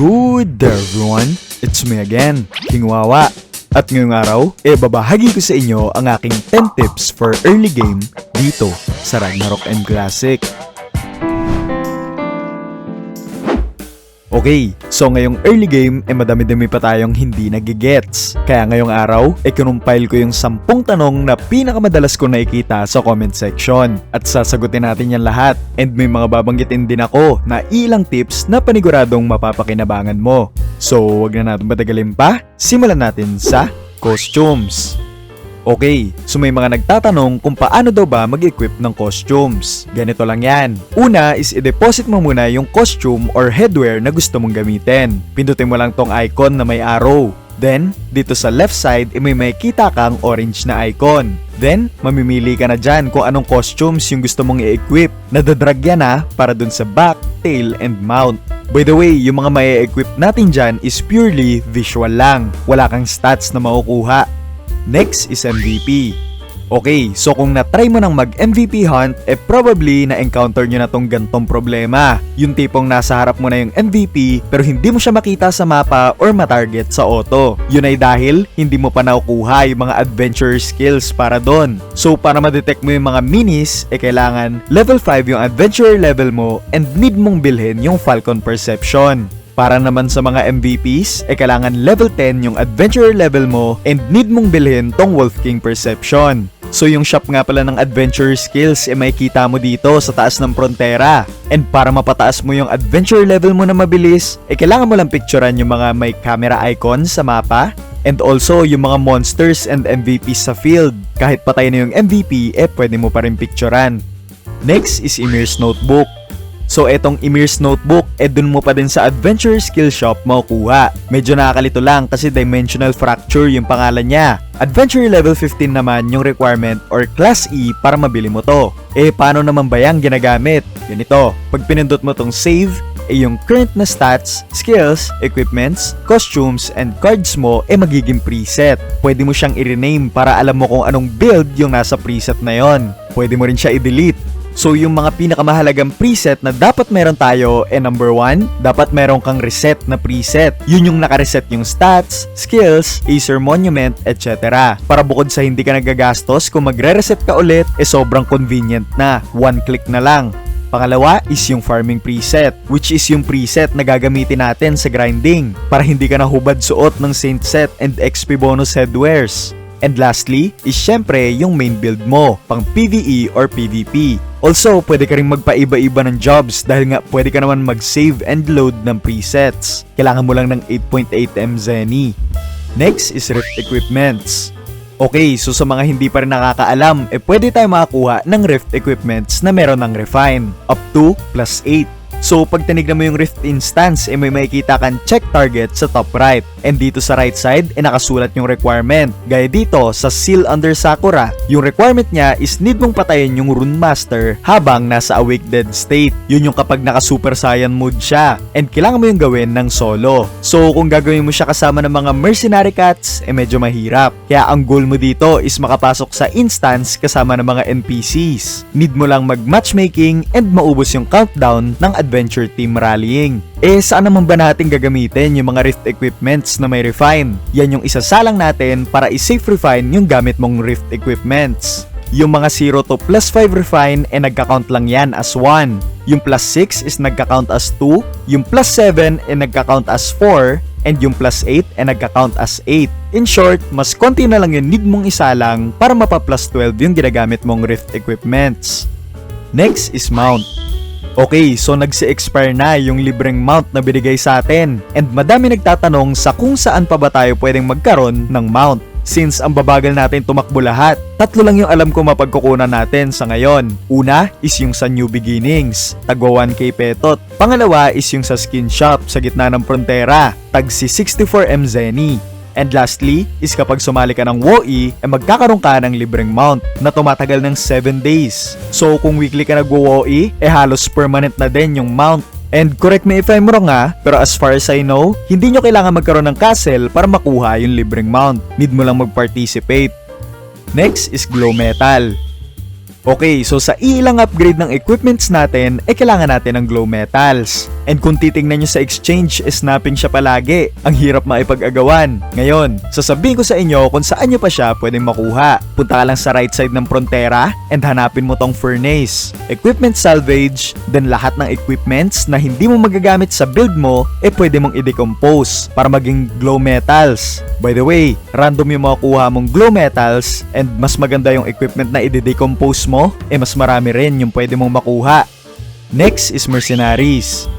Good day everyone! It's me again, King Wawa. At ngayong araw, e babahagi ko sa inyo ang aking 10 tips for early game dito sa Ragnarok M Classic. Okay, so ngayong early game, eh madami-dami pa tayong hindi nagigets. Kaya ngayong araw, eh kinumpile ko yung 10 tanong na pinakamadalas ko nakikita sa comment section. At sasagutin natin yan lahat. And may mga babanggitin din ako na ilang tips na paniguradong mapapakinabangan mo. So, wag na natin patagalin pa. Simulan natin sa costumes. Okay, so may mga nagtatanong kung paano daw ba mag-equip ng costumes. Ganito lang yan. Una is i-deposit mo muna yung costume or headwear na gusto mong gamitin. Pindutin mo lang tong icon na may arrow. Then, dito sa left side, may makikita kang orange na icon. Then, mamimili ka na dyan kung anong costumes yung gusto mong i-equip. Nadadrag yan ha, para dun sa back, tail, and mount. By the way, yung mga may equip natin dyan is purely visual lang. Wala kang stats na makukuha. Next is MVP. Okay, so kung na-try mo ng mag-MVP hunt, eh probably na-encounter nyo na tong gantong problema. Yung tipong nasa harap mo na yung MVP, pero hindi mo siya makita sa mapa or matarget sa auto. Yun ay dahil hindi mo pa nakukuha yung mga adventure skills para doon. So para ma-detect mo yung mga minis, eh kailangan level 5 yung adventure level mo and need mong bilhin yung Falcon Perception. Para naman sa mga MVPs, eh kailangan level 10 yung adventurer level mo and need mong bilhin tong Wolf King Perception. So yung shop nga pala ng adventure skills eh may kita mo dito sa taas ng frontera. And para mapataas mo yung adventure level mo na mabilis, eh kailangan mo lang picturean yung mga may camera icon sa mapa and also yung mga monsters and MVPs sa field. Kahit patay na yung MVP, eh pwede mo pa rin picturean. Next is Emir's Notebook. So etong Emir's Notebook, eh dun mo pa din sa Adventure Skill Shop makukuha. Medyo nakakalito lang kasi Dimensional Fracture yung pangalan niya. Adventure level 15 naman yung requirement or Class E para mabili mo to. Eh paano naman ba yung ginagamit? Ganito, pag pinindot mo tong save, eh yung current na stats, skills, equipments, costumes, and cards mo eh magiging preset. Pwede mo siyang i-rename para alam mo kung anong build yung nasa preset na yon. Pwede mo rin siya i-delete So yung mga pinakamahalagang preset na dapat meron tayo eh number 1, dapat meron kang reset na preset. Yun yung nakareset yung stats, skills, Acer Monument, etc. Para bukod sa hindi ka nagagastos, kung magre-reset ka ulit, eh sobrang convenient na. One click na lang. Pangalawa is yung farming preset, which is yung preset na gagamitin natin sa grinding para hindi ka nahubad suot ng Saint Set and XP bonus headwears. And lastly, is syempre yung main build mo, pang PvE or PvP. Also, pwede ka rin magpaiba-iba ng jobs dahil nga pwede ka naman mag-save and load ng presets. Kailangan mo lang ng 8.8M Zenny. Next is Rift Equipments. Okay, so sa mga hindi pa rin nakakaalam, eh pwede tayo makakuha ng Rift Equipments na meron ng Refine, up to plus 8. So pag tinignan mo yung Rift instance, eh may makikita kang check target sa top right. And dito sa right side, eh nakasulat yung requirement. Gaya dito, sa Seal Under Sakura, yung requirement niya is need mong patayin yung Rune Master habang nasa awake dead state. Yun yung kapag naka Super Saiyan mood siya. And kailangan mo yung gawin ng solo. So kung gagawin mo siya kasama ng mga mercenary cats, eh medyo mahirap. Kaya ang goal mo dito is makapasok sa instance kasama ng mga NPCs. Need mo lang mag matchmaking and maubos yung countdown ng adventure team rallying. Eh saan naman ba natin gagamitin yung mga Rift equipments na may refine? Yan yung isasalang natin para i-safe refine yung gamit mong Rift equipments. Yung mga 0 to plus 5 refine eh nagka-count lang yan as 1. Yung plus 6 is nagka-count as 2. Yung plus 7 eh nagka-count as 4 and yung plus 8 ay nagka-count as 8. In short, mas konti na lang yung need mong isalang para mapa-plus 12 yung ginagamit mong Rift equipments. Next is mount. Okay, so nagsi-expire na yung libreng mount na binigay sa atin and madami nagtatanong sa kung saan pa ba tayo pwedeng magkaroon ng mount. Since ang babagal natin tumakbo lahat, tatlo lang yung alam ko mapagkukunan natin sa ngayon. Una is yung sa New Beginnings, tagwa 1k petot. Pangalawa is yung sa skin shop sa gitna ng frontera, tag si 64M Zenny. And lastly, is kapag sumali ka ng WoE, eh magkakaroon ka ng libreng mount na tumatagal ng 7 days. So kung weekly ka nagwo-WoE, eh halos permanent na din yung mount And correct me if I'm wrong ha, pero as far as I know, hindi nyo kailangan magkaroon ng castle para makuha yung libreng mount. Need mo lang mag-participate. Next is glow metal. Okay, so sa ilang upgrade ng equipments natin, eh kailangan natin ng glow metals. And kung titingnan nyo sa exchange, snapping siya palagi. Ang hirap maipag-agawan. Ngayon, sasabihin ko sa inyo kung saan nyo pa siya pwedeng makuha. Punta ka lang sa right side ng frontera and hanapin mo tong furnace. Equipment salvage, then lahat ng equipments na hindi mo magagamit sa build mo, eh pwede mong i-decompose para maging glow metals. By the way, random yung makukuha mong glow metals and mas maganda yung equipment na i-decompose mo, eh mas marami rin yung pwede mong makuha. Next is mercenaries.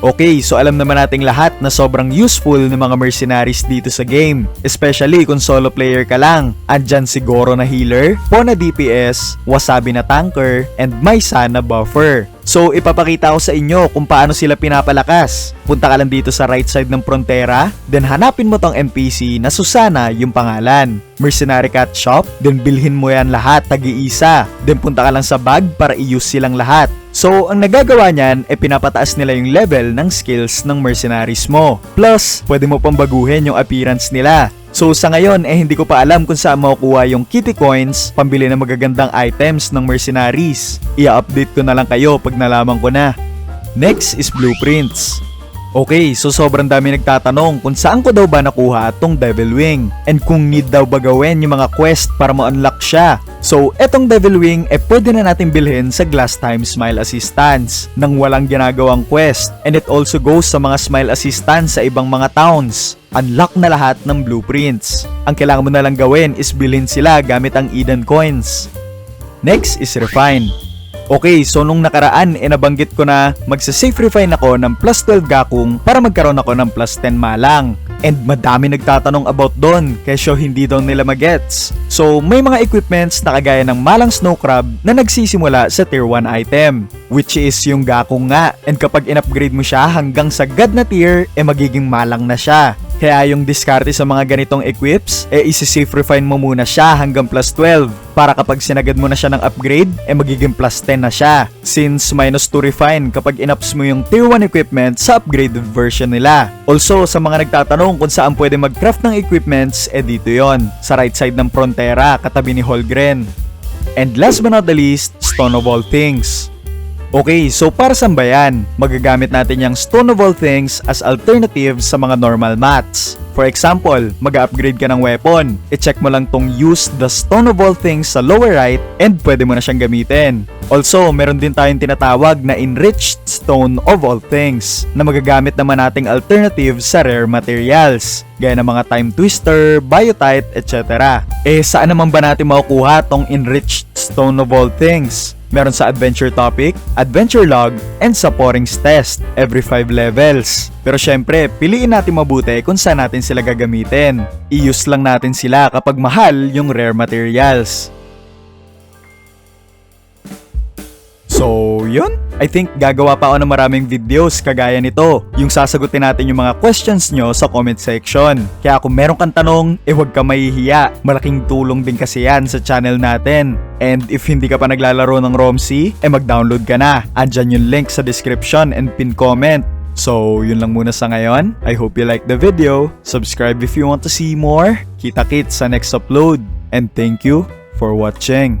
Okay, so alam naman nating lahat na sobrang useful ng mga mercenaries dito sa game. Especially kung solo player ka lang. Andyan si Goro na healer, Po na DPS, Wasabi na tanker, and Maisa na buffer. So ipapakita ko sa inyo kung paano sila pinapalakas. Punta ka lang dito sa right side ng frontera, then hanapin mo tong NPC na Susana yung pangalan. Mercenary Cat Shop, then bilhin mo yan lahat tagi-isa. Then punta ka lang sa bag para i-use silang lahat. So, ang nagagawa niyan ay pinapataas nila yung level ng skills ng mercenaries mo. Plus, pwede mo pang baguhin yung appearance nila. So sa ngayon eh hindi ko pa alam kung saan makukuha yung kitty coins pambili ng magagandang items ng mercenaries. I-update ko na lang kayo pag nalaman ko na. Next is blueprints. Okay, so sobrang dami nagtatanong kung saan ko daw ba nakuha tong Devil Wing and kung need daw ba gawin yung mga quest para ma-unlock siya. So, etong Devil Wing eh pwede na natin bilhin sa Glass Time Smile Assistance nang walang ginagawang quest and it also goes sa mga Smile Assistance sa ibang mga towns. Unlock na lahat ng blueprints. Ang kailangan mo na lang gawin is bilhin sila gamit ang Eden Coins. Next is Refine. Okay, so nung nakaraan, eh nabanggit ko na magsa-safe refine ako ng plus 12 gakung para magkaroon ako ng plus 10 malang. And madami nagtatanong about doon, kesyo hindi daw nila magets. So, may mga equipments na kagaya ng malang snow crab na nagsisimula sa tier 1 item, which is yung gakong nga. And kapag in-upgrade mo siya hanggang sa god na tier, eh magiging malang na siya. Kaya yung diskarte sa mga ganitong equips, eh isi-safe refine mo muna siya hanggang plus 12 para kapag sinagad mo na siya ng upgrade, eh magiging plus 10 na siya. Since minus 2 refine kapag in-ups mo yung tier 1 equipment sa upgraded version nila. Also, sa mga nagtatanong kung saan pwede mag-craft ng equipments, eh dito yon sa right side ng Frontera katabi ni Holgren. And last but not the least, Stone of All Things. Okay, so para saan ba? Magagamit natin yung Stone of All Things as alternative sa mga normal mats. For example, mag-upgrade ka ng weapon. I-check mo lang tong use the Stone of All Things sa lower right and pwede mo na siyang gamitin. Also, meron din tayong tinatawag na Enriched Stone of All Things na magagamit naman nating alternative sa rare materials gaya ng mga Time Twister, Biotite, etc. Eh, saan naman ba natin makukuha tong Enriched Stone of All Things? Meron sa Adventure Topic, Adventure Log, and sa Test every 5 levels. Pero syempre, piliin natin mabuti kung saan natin sila gagamitin. I-use lang natin sila kapag mahal yung rare materials. So, yun. I think gagawa pa ako ng maraming videos kagaya nito. Yung sasagutin natin yung mga questions nyo sa comment section. Kaya kung meron kang tanong, eh huwag ka mahihiya. Malaking tulong din kasi yan sa channel natin. And if hindi ka pa naglalaro ng ROMC, eh mag-download ka na. Andyan yung link sa description and pin comment. So, yun lang muna sa ngayon. I hope you like the video. Subscribe if you want to see more. Kita-kits sa next upload. And thank you for watching.